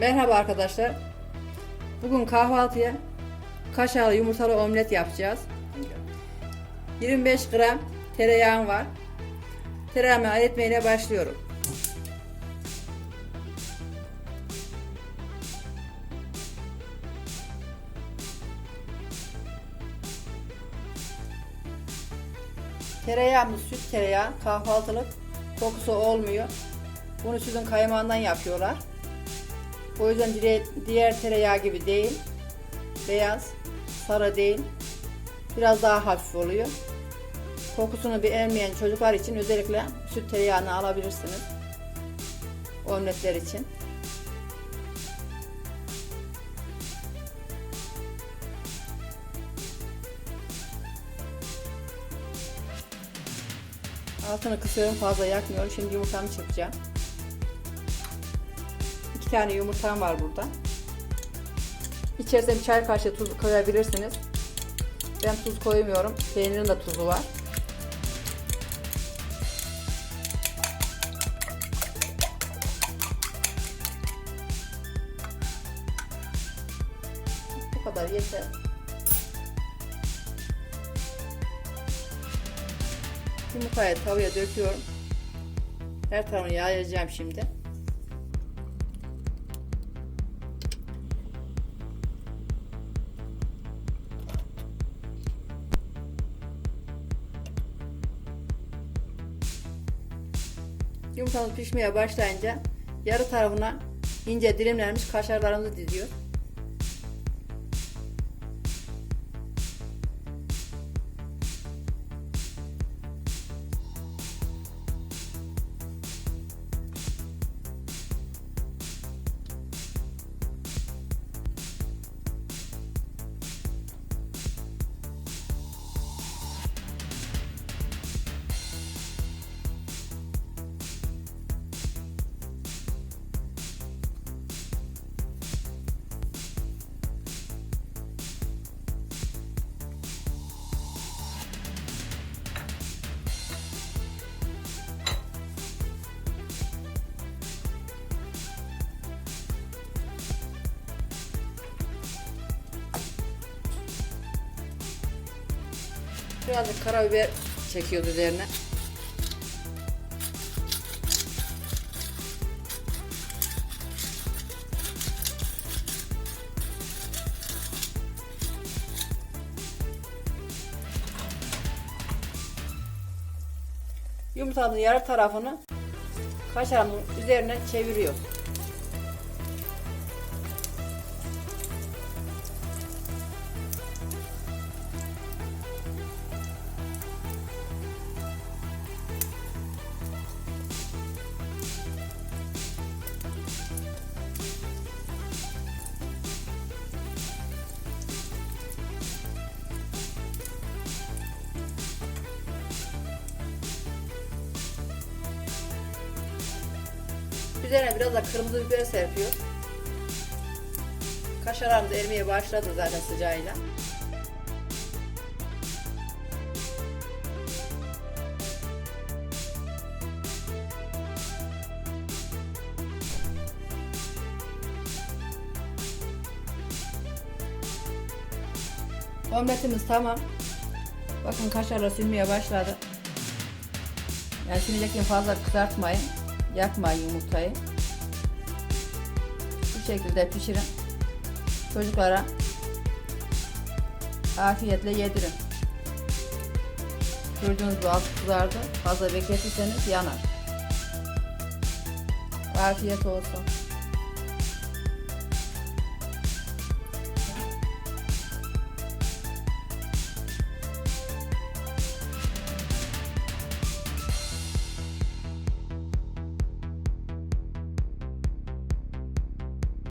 Merhaba arkadaşlar. Bugün kahvaltıya kaşarlı yumurtalı omlet yapacağız. 25 gram tereyağım var. Tereyağımı eritmeyle başlıyorum. Tereyağımız süt tereyağı, kahvaltılık kokusu olmuyor. Bunu sütün kaymağından yapıyorlar. O yüzden diğer tereyağı gibi değil. Beyaz, sarı değil. Biraz daha hafif oluyor. Kokusunu beğenmeyen çocuklar için özellikle süt tereyağını alabilirsiniz. Omletler için. Altını kısıyorum fazla yakmıyorum. Şimdi yumurtamı çırpacağım. İki tane yumurtam var burada. İçerisine bir çay kaşığı tuz koyabilirsiniz. Ben tuz koymuyorum. Peynirin de tuzu var. Bu kadar yeter. Yumurtayı tavaya döküyorum. Her tarafını yayacağım şimdi. Yumurtamız pişmeye başlayınca yarı tarafına ince dilimlenmiş kaşarlarımızı diziyor. Birazcık karabiber çekiyoruz üzerine. Yumurtamızın yarı tarafını kaşarın üzerine çeviriyor. Üzerine biraz da kırmızı biber serpiyor. Kaşarlarımız erimeye başladı zaten sıcağıyla. Omletimiz tamam. Bakın kaşarlar sürmeye başladı. Yani sürecekken fazla kızartmayın. Yakmayın yumurtayı. Bu şekilde pişirin. Çocuklara afiyetle yedirin. Gördüğünüz gibi altı kızardı. Fazla bekletirseniz yanar. Afiyet olsun.